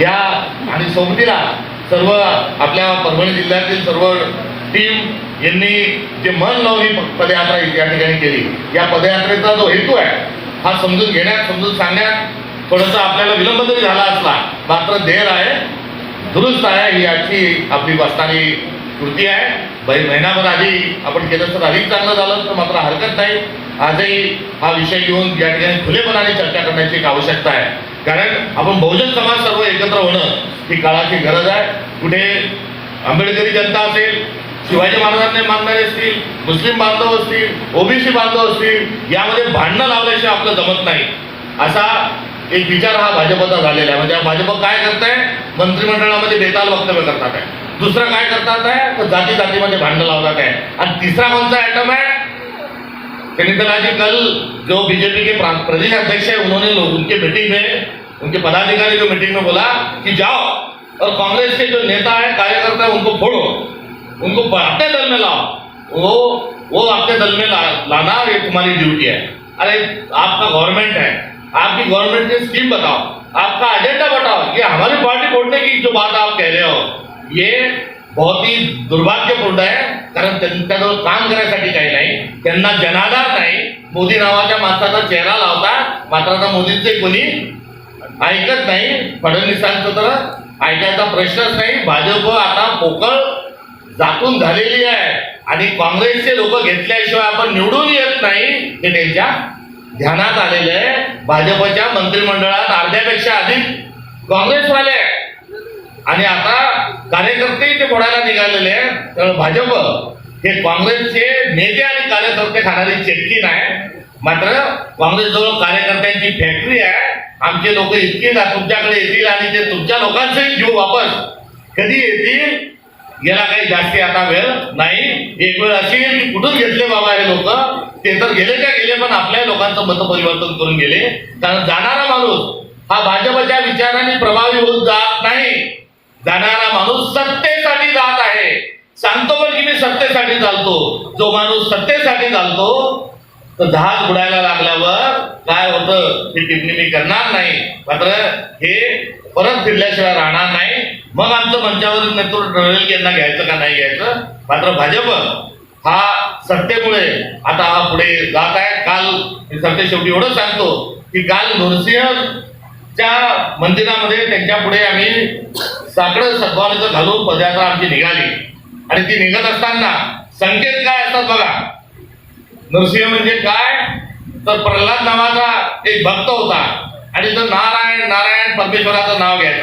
या आणि सोमतीला सर्व आपल्या परभणी जिल्ह्यातील सर्व टीम यांनी जे मन लावून ही पदयात्रा या ठिकाणी केली. या पदयात्रेचा जो हेतू आहे हा समजून घेण्यात समजून सांगण्यात थोडासा आपल्याला विलंब जरी झाला असला मात्र देर आहे दुरुस्त आहे ही आजची आपली वाचणारी कृती आहे. बाई महिनाभर आधी आपण केलं तर अधिक चांगलं झालं तर मात्र हरकत नाही. आजही हा विषय घेऊन या ठिकाणी खुलेपणाने चर्चा करण्याची एक आवश्यकता आहे. कारण आपण बहुजन समाज सर्व एकत्र होणं ही काळाची गरज आहे. कुठे आंबेडकरी जनता असेल शिवाजी महाराजांना मानणारे असतील मुस्लिम बांधव असतील ओबीसी बांधव असतील यामध्ये भांडणं लावल्याशिवाय आपलं जमत नाही. असा एक विचार हा भाजपचा झालेला आहे. म्हणजे भाजप काय करताय? मंत्रिमंडळामध्ये बेताल वक्तव्य करतात आहे. दुसरं काय करतात आहे? तर जाती जातीमध्ये भांडणं लावतात आहे. आणि तिसरा कोणता आयटम आहे? सेनेटल जी कल जो बीजेपी के प्रदेश अध्यक्ष है उन्होंने उनके मीटिंग में उनके पदाधिकारी जो मीटिंग में बोला कि जाओ और कांग्रेस के जो नेता है कार्यकर्ता है उनको फोड़ो। उनको अपने दल में लाओ। वो वो अपने दल में ला, लाना ये तुम्हारी ड्यूटी है। अरे आपका गवर्नमेंट है। आपकी गवर्नमेंट की स्कीम बताओ। आपका एजेंडा बताओ ये हमारी पार्टी फोड़ने की जो बात आप कह रहे हो ये बहुत ही दुर्भाग्यपूर्ण आहे कारण त्यांच्याजवळ काम करायसाठी काही नाही. त्यांना जनाधार नाही. मोदी नावाच्या माणसाचा चेहरा लावता मात्र आता मोदींचे कोणी ऐकत नाही. फडणवीसांचं तर ऐकायचा प्रश्नच नाही. भाजप आता पोकळ जातून झालेली आहे. आणि काँग्रेसचे लोक घेतल्याशिवाय आपण निवडून येत नाही हे त्यांच्या ध्यानात आलेलं आहे. भाजपच्या मंत्रिमंडळात अर्ध्यापेक्षा अधिक काँग्रेसवाले आहे आणि आता कार्यकर्तेही ते बोडायला निघालेले आहेत? तर भाजप हे काँग्रेसचे नेते आणि कार्यकर्ते खाणारी चेटकी नाही. मात्र काँग्रेसजवळ कार्यकर्त्यांची फॅक्टरी आहे. आमचे लोक इतके तुमच्याकडे येतील आणि ते तुमच्या लोकांचे जीव वापस कधी येतील याला काही जास्ती आता वेळ नाही. एक वेळ अशी की कुठून घेतले बाबा हे लोक? ते तर गेले त्या गेले पण आपल्या लोकांचं मत परिवर्तन करून गेले. कारण जाणारा माणूस हा भाजपच्या विचाराने प्रभावी होत जात नाही. जाणारा सांगतो पण की मी सत्तेसाठी चालतो. जो माणूस सत्तेसाठी चालतो तर जहाज बुडायला लागल्यावर काय होतं? ही टिप्पणी मी करणार नाही. मात्र हे परत फिरल्याशिवाय राहणार नाही. मग आमचं मंचावरील नेतृत्व ठरेल की यांना घ्यायचं का नाही घ्यायचं? मात्र भाजप हा सत्तेमुळे आता हा पुढे जात आहे. काल मी सत्ते शेवटी एवढं सांगतो की काल नृसिंहच्या मंदिरामध्ये त्यांच्या पुढे आम्ही साकडं सद्भावनेचं घालून पदयात्रा आमची निघाली. आणि ती निघत असताना संकेत काय असतात बघा. नरसिंह म्हणजे काय? तर प्रल्हाद नावाचा एक भक्त होता. आणि तो नारायण नारायण परमेश्वराचं नाव घ्यायचा.